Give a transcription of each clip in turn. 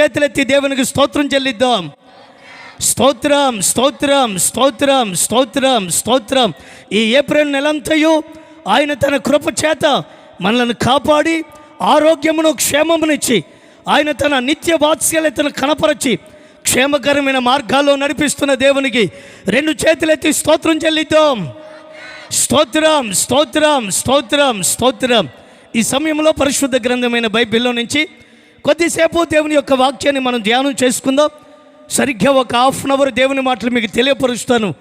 చేతులెత్తి దేవునికి స్తోత్రం చెల్లిద్దాం. స్తోత్రం స్తోత్రం స్తోత్రం స్తోత్రం స్తోత్రం. ఈ ఏప్రిల్ నెలంతయు ఆయన తన కృప చేత మనల్ని కాపాడి ఆరోగ్యమును క్షేమమునిచ్చి ఆయన తన నిత్య వాత్సల్యతను కనపరచి క్షేమకరమైన మార్గాల్లో నడిపిస్తున్న దేవునికి రెండు చేతులెత్తి స్తోత్రం చెల్లిద్దాం. స్తోత్రం స్తోత్రం స్తోత్రం స్తోత్రం. ఈ సమయంలో పరిశుద్ధ గ్రంథమైన బైబిల్లో నుంచి కొద్దిసేపు దేవుని యొక్క వాక్యాన్ని మనం ధ్యానం చేసుకుందాం. సరిగ్గా ఒక హాఫ్ అన్ అవర్ దేవుని మాటలు మీకు తెలియపరుస్తాను.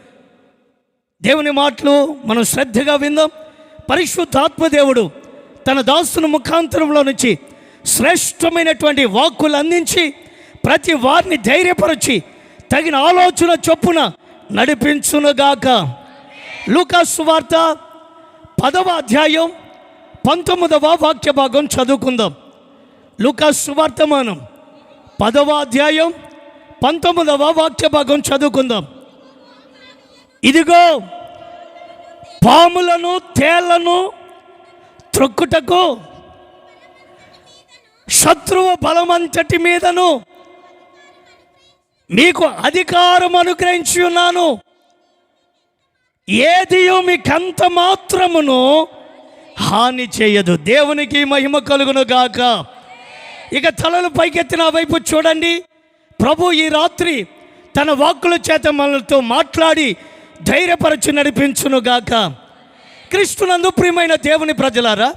దేవుని మాటలు మనం శ్రద్ధగా విందాం. పరిశుద్ధాత్మదేవుడు తన దాసుని ముఖాంతరంలో నుంచి శ్రేష్టమైనటువంటి వాక్కులు అందించి ప్రతి వారిని ధైర్యపరచి తగిన ఆలోచన చొప్పున నడిపించునుగాక. లూకాసు వార్త పదవ అధ్యాయం పంతొమ్మిదవ వాక్య భాగం చదువుకుందాం. లుకా వార్తమానం పదవ అధ్యాయం పంతొమ్మిదవ వాక్య భాగం చదువుకుందాం. ఇదిగో పాములను తేళ్ళను త్రొక్కుటకు శత్రువు బలమంతటి మీదను మీకు అధికారం అనుగ్రహించి ఉన్నాను. ఏదియో మీకంత మాత్రమును హాని చేయదు. దేవునికి మహిమ కలుగును గాక. ఇక తలలు పైకెత్తి నా వైపు చూడండి. ప్రభు ఈ రాత్రి తన వాక్కుల చేత మనతో మాట్లాడి ధైర్యపరచి నడిపించును గాక. క్రీస్తునందు ప్రియమైన దేవుని ప్రజలారా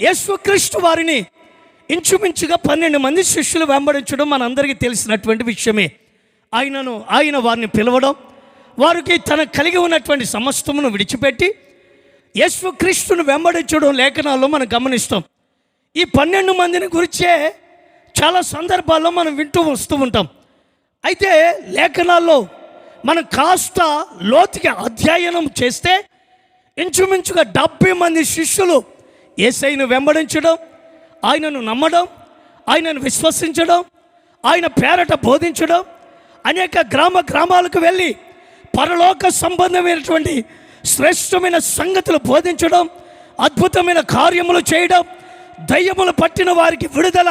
యేసు వారిని ఇంచుమించుగా పన్నెండు మంది శిష్యులు వెంబడించడం మనందరికీ తెలిసినటువంటి విషయమే. ఆయనను ఆయన వారిని పిలవడం వారికి తన కలిగి ఉన్నటువంటి సమస్తమును విడిచిపెట్టి యేసు వెంబడించడం లేఖనాల్లో మనం గమనిస్తాం. ఈ పన్నెండు మందిని గురించే చాలా సందర్భాల్లో మనం వింటూ వస్తూ ఉంటాం. అయితే లేఖనాల్లో మనం కాస్త లోతుగా అధ్యయనం చేస్తే ఇంచుమించుగా డెబ్బై మంది శిష్యులు ఏసైను వెంబడించడం ఆయనను నమ్మడం ఆయనను విశ్వసించడం ఆయన పేరట బోధించడం అనేక గ్రామ గ్రామాలకు వెళ్ళి పరలోక సంబంధమైనటువంటి శ్రేష్టమైన సంగతులు బోధించడం అద్భుతమైన కార్యములు చేయడం దయ్యములు పట్టిన వారికి విడుదల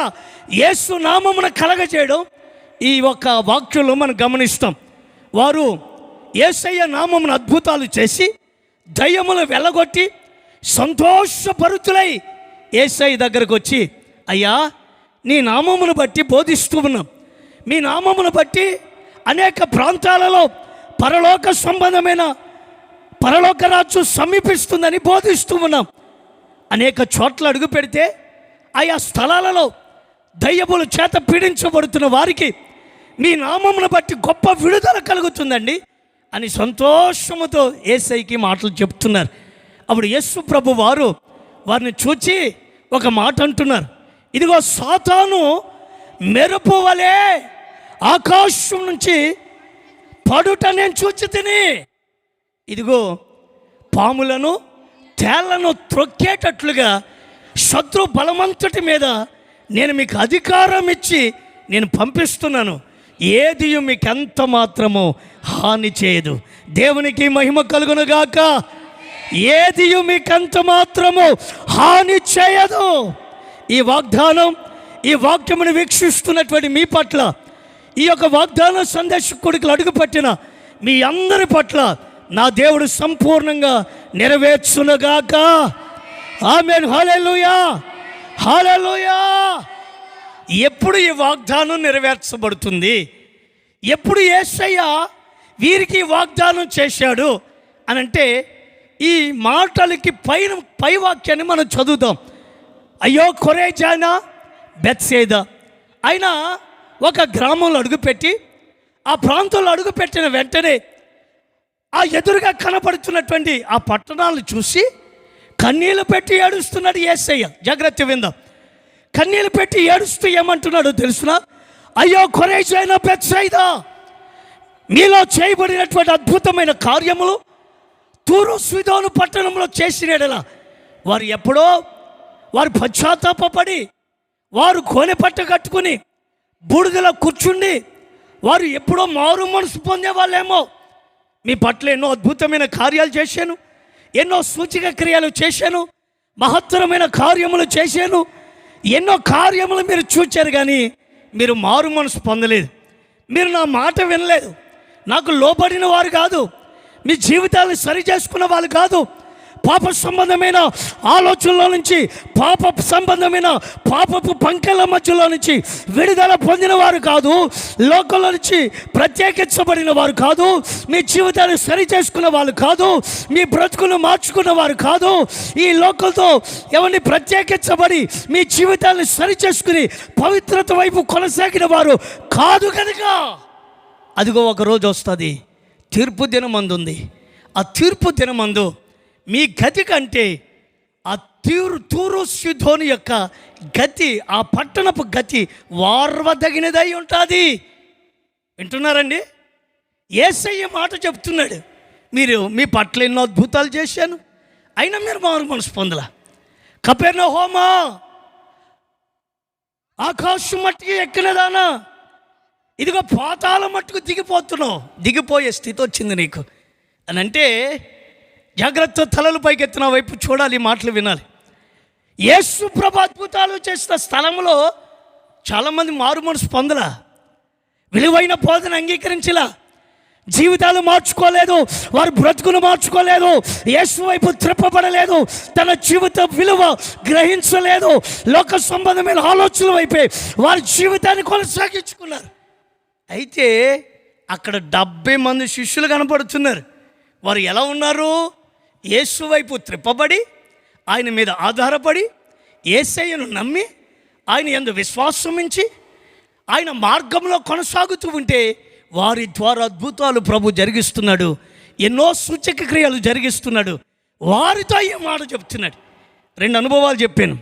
యేసు నామమున కలగజేయడం ఈ యొక్క వాక్యంలో మనం గమనిస్తాం. వారు ఏసయ్య నామమున అద్భుతాలు చేసి దయ్యములు వెళ్ళగొట్టి సంతోషపరుతులై ఏసఐ దగ్గరకు వచ్చి అయ్యా నీ నామమును బట్టి బోధిస్తూ ఉన్నాం. మీ నామమును బట్టి అనేక ప్రాంతాలలో పరలోక సంబంధమైన పరలోక రాజు సమీపిస్తుందని బోధిస్తూ ఉన్నాం. అనేక చోట్ల అడుగు పెడితే ఆయా స్థలాలలో దయ్యముల చేత పీడించబడుతున్న వారికి మీ నామమును బట్టి గొప్ప విడుదల కలుగుతుందండి అని సంతోషముతో ఏసైకి మాటలు చెప్తున్నారు. అప్పుడు యస్సు ప్రభు వారు వారిని చూచి ఒక మాట అంటున్నారు. ఇదిగో సాతాను మెరుపు వలె ఆకాశం నుంచి పడుట నేను చూచి తిని. ఇదిగో పాములను తేళ్ళను త్రొక్కేటట్లుగా శత్రు బలమంతటి మీద నేను మీకు అధికారం ఇచ్చి నేను పంపిస్తున్నాను. ఏది మీకు ఎంత మాత్రమో హాని చేయదు. దేవునికి మహిమ కలుగునుగాక ఏది మీకంత మాత్రము హాని చేయదు. ఈ వాగ్దానం ఈ వాక్యమును వీక్షిస్తున్నటువంటి మీ పట్ల ఈ యొక్క వాగ్దాన సందేశకుడికి అడుగుపట్టిన మీ అందరి పట్ల నా దేవుడు సంపూర్ణంగా నెరవేర్చునుగాక ఆమెన్. Hallelujah hallelujah! ఎప్పుడు ఈ వాగ్దానం నెరవేర్చబడుతుంది? ఎప్పుడు ఏసయ్య వీరికి వాగ్దానం చేశాడు? అని అంటే ఈ మాటలకి పైన పై వాక్యాన్ని మనం చదువుతాం అయ్యో కొరేజానా బెత్సేద. అయినా ఒక గ్రామంలో అడుగుపెట్టి ఆ ప్రాంతంలో అడుగుపెట్టిన వెంటనే ఆ ఎదురుగా కనపడుతున్నటువంటి ఆ పట్టణాలను చూసి కన్నీళ్ళు పెట్టి ఏడుస్తున్నాడు ఏసయ్య. జాగ్రత్త విందాం. కన్నీళ్ళు పెట్టి ఏడుస్తూ ఏమంటున్నాడు తెలుసిన? అయ్యో కొరేజైనా బెత్సైదా మీలో చేయబడినటువంటి అద్భుతమైన కార్యములు తూరు స్విదోను పట్టణంలో చేసినడలా వారు ఎప్పుడో వారు పశ్చాత్తాపడి వారు కోనె పట్ట కట్టుకుని బూడిదలో కూర్చుండి వారు ఎప్పుడో మారు మనసు పొందే వాళ్ళేమో మీ పట్ల ఎన్నో అద్భుతమైన కార్యాలు చేశాను. ఎన్నో సూచిక క్రియలు చేశాను మహత్తరమైన కార్యములు చేశాను. ఎన్నో కార్యములు మీరు చూచారు కానీ మీరు మారు మనసు పొందలేదు. మీరు నా మాట వినలేదు. నాకు లోబడిన వారు కాదు. మీ జీవితాలను సరి చేసుకున్న వాళ్ళు కాదు. పాప సంబంధమైన ఆలోచనల నుంచి పాప సంబంధమైన పాపపు పంకెల మధ్యలో నుంచి విడుదల పొందిన వారు కాదు లోకంలో నుంచి ప్రత్యేకించబడిన వారు కాదు మీ జీవితాన్ని సరి చేసుకున్న వాళ్ళు కాదు మీ బ్రతుకును మార్చుకున్న వారు కాదు ఈ లోకంతో ఎవరిని ప్రత్యేకించబడి మీ జీవితాన్ని సరి చేసుకుని పవిత్రత వైపు కొనసాగిన వారు కాదు కనుక. అదిగో ఒక రోజు వస్తుంది. తీర్పు దినమందుంది. ఆ తీర్పు దినమందు మీ గతి కంటే ఆ తీరు తూరు సిధోని యొక్క గతి ఆ పట్టణపు గతి వార్వదగినదై ఉంటుంది. వింటున్నారండి? ఏసయ్య మాట చెప్తున్నాడు మీరు మీ పట్ల ఎన్నో అద్భుతాలు చేశాను అయినా మీరు మారు మనసు పొందల. కపెర్ణ హోమా ఆకాశం మట్టుకు ఎక్కినదానా ఇదిగో పాతాల మట్టుకు దిగిపోతున్నావు దిగిపోయే స్థితి వచ్చింది నీకు. అని అంటే జాగ్రత్త తలలు పైకెత్తిన వైపు చూడాలి మాటలు వినాలి. యేసు ప్రభు అద్భుతాలు చేసిన స్థలంలో చాలామంది మారు మనసు పొందలా. విలువైన బోధన అంగీకరించలా. జీవితాలు మార్చుకోలేదు వారు బ్రతుకును మార్చుకోలేదు యేసు వైపు త్రిప్పబడలేదు తన జీవిత విలువ గ్రహించలేదు లోక సంబంధమైన ఆలోచనల వైపే వారి జీవితాన్ని కొనసాగించుకున్నారు. అయితే అక్కడ డెబ్బై మంది శిష్యులు కనపడుతున్నారు. వారు ఎలా ఉన్నారు? యేసు వైపు త్రిప్పబడి ఆయన మీద ఆధారపడి ఏసయ్యను నమ్మి ఆయన ఎందు విశ్వాసమించి ఆయన మార్గంలో కొనసాగుతూ ఉంటే వారి ద్వారా అద్భుతాలు ప్రభు జరిగిస్తున్నాడు. ఎన్నో సూచక క్రియలు జరిగిస్తున్నాడు. వారితో ఈ మాట చెప్తున్నాడు. రెండు అనుభవాలు చెప్పాను.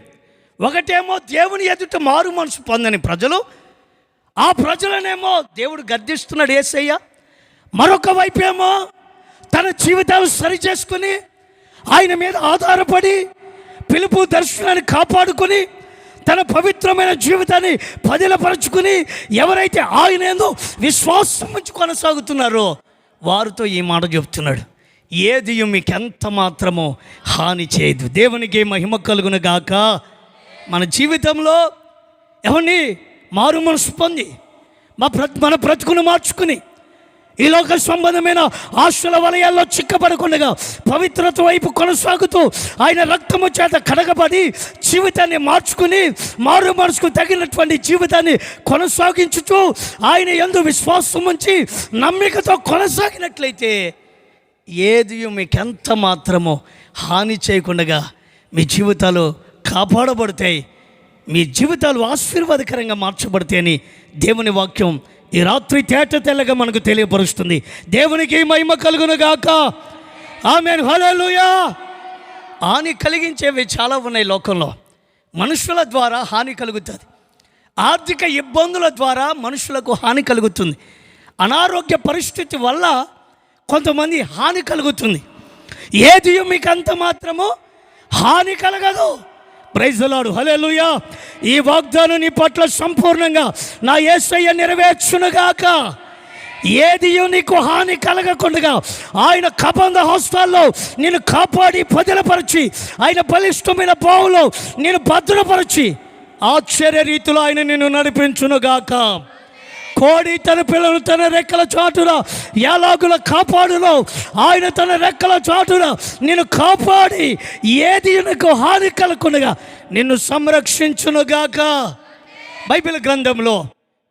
ఒకటేమో దేవుని ఎదుట మారు మనసు పొందని ప్రజలు ఆ ప్రజలనేమో దేవుడు గర్దిస్తున్నాడు ఏసయ్య. మరొక వైపేమో తన జీవితాలు సరి చేసుకుని ఆయన మీద ఆధారపడి పిలుపు దర్శనాన్ని కాపాడుకొని తన పవిత్రమైన జీవితాన్ని పదిలపరుచుకుని ఎవరైతే ఆయన ఏందో విశ్వాసం ఉంచి కొనసాగుతున్నారో వారితో ఈ మాట చెప్తున్నాడు. ఏది మీకు ఎంత మాత్రమో హాని చేయదు. దేవునికి మహిమ కలుగును గాక. మన జీవితంలో ఎవరిని మారు మనసు పొంది మా ప్ర మన బ్రతుకును మార్చుకుని ఈ లోక సంబంధమైన ఆశల వలయాల్లో చిక్కబడకుండగా పవిత్రత వైపు కొనసాగుతూ ఆయన రక్తము చేత కడగబడి జీవితాన్ని మార్చుకుని మారు మనసుకు తగినటువంటి జీవితాన్ని కొనసాగించుతూ ఆయన ఎందు విశ్వాసం ఉంచి నమ్మికతో కొనసాగినట్లయితే ఏది మీకు ఎంత మాత్రమో హాని చేయకుండా మీ జీవితాలు కాపాడబడతాయి. మీ జీవితాలు ఆశీర్వాదకరంగా మార్చబడతాయని దేవుని వాక్యం ఈ రాత్రి తేట తెల్లగా మనకు తెలియపరుస్తుంది. దేవునికి మహిమ కలుగును గాక. ఆమె హలోయా హాని కలిగించేవి చాలా ఉన్నాయి లోకంలో. మనుషుల ద్వారా హాని కలుగుతుంది. ఆర్థిక ఇబ్బందుల ద్వారా మనుషులకు హాని కలుగుతుంది. అనారోగ్య పరిస్థితి వల్ల కొంతమంది హాని కలుగుతుంది. ఏది మీకు అంత మాత్రము హాని కలగదు. ప్రైజలాడు హలేలుయా ఈ వాగ్దానం నీ పట్ల సంపూర్ణంగా నా ఏసయ్య నెరవేర్చునుగాక. ఏది నీకు హాని కలగకుండా ఆయన కబంధ హస్తాల్లో నేను కాపాడి పదిలపరిచి ఆయన బలిష్టమైన బావులో నేను భద్రపరిచి ఆశ్చర్య రీతిలో ఆయన నిన్ను నడిపించునుగాక. కోడి తన పిల్లలు తన రెక్కల చాటున ఎలాగుల కాపాడును. ఆయన తన రెక్కల చాటున నిన్ను కాపాడి ఏది నీకు హాని కలగకుండా నిన్ను సంరక్షించునుగాక బైబిల్ గ్రంథంలో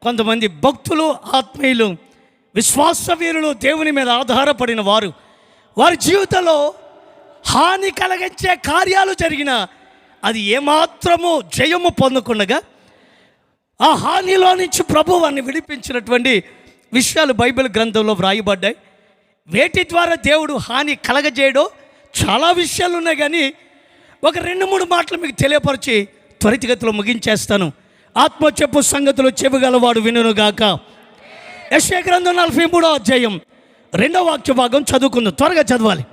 కొంతమంది భక్తులు ఆత్మీయులు విశ్వాసవీరులు దేవుని మీద ఆధారపడిన వారు వారి జీవితంలో హాని కలిగించే కార్యాలు జరిగిన అది ఏమాత్రము జయము పొందకుండగా ఆ హానిలో నుంచి ప్రభు వారిని విడిపించినటువంటి విషయాలు బైబిల్ గ్రంథంలో వ్రాయబడ్డాయి. వేటి ద్వారా దేవుడు హాని కలగజేయడం చాలా విషయాలు ఉన్నాయి కానీ ఒక రెండు మూడు మాటలు మీకు తెలియపరిచి త్వరితగతిలో ముగించేస్తాను. ఆత్మ చెప్పు సంగతులు చెబుగలవాడు వినుగాక యశ్య గ్రంథం నలభై మూడో అధ్యాయం రెండో వాక్య భాగం చదువుకుందాం. త్వరగా చదవాలి.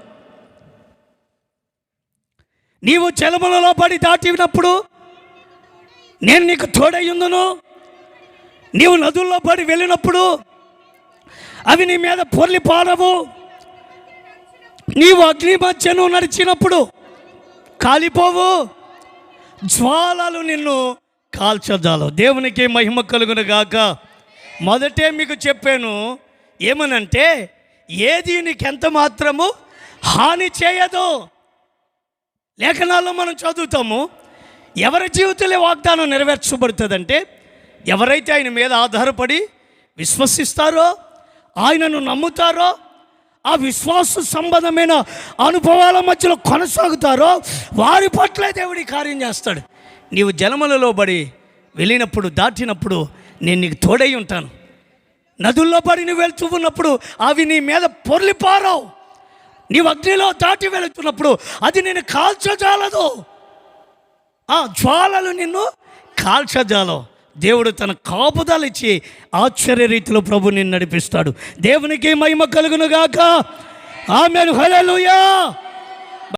నీవు చెలమలలో పడి దాటినప్పుడు నేను నీకు తోడయ్యుందును నీవు నదుల్లో పడి వెళ్ళినప్పుడు అవి నీ మీద పొర్లి పాడవు నీవు అగ్ని మధ్యను నడిచినప్పుడు కాలిపోవు. జ్వాలలు నిన్ను కాల్చదాలు దేవునికి మహిమ కలుగును గాక. మొదటే మీకు చెప్పాను ఏమనంటే ఏది నీకెంత మాత్రము హాని చేయదు. లేఖనాల్లో మనం చదువుతాము ఎవరి జీవితంలో వాగ్దానం నెరవేర్చబడుతుందంటే ఎవరైతే ఆయన మీద ఆధారపడి విశ్వసిస్తారో ఆయనను నమ్ముతారో ఆ విశ్వాస సంబంధమైన అనుభవాల మధ్యలో కొనసాగుతారో వారి పట్లే దేవుడి కార్యం చేస్తాడు. నీవు జలములలో పడి వెళ్ళినప్పుడు దాటినప్పుడు నేను నీకు తోడై ఉంటాను. నదుల్లో పడి నువ్వు వెళ్తూ ఉన్నప్పుడు అవి నీ మీద పొర్లిపారావు. నీవు అగ్నిలో దాటి వెళుతున్నప్పుడు అది నేను కాల్చజాలదు. ఆ జ్వాలలు నిన్ను కాల్చజాలం. దేవుడు తన కాపుదలు ఇచ్చి ఆశ్చర్య రీతిలో ప్రభు నిన్ను నడిపిస్తాడు. దేవునికి మహిమ కలుగునుగాక. ఆమెను. హలలుయా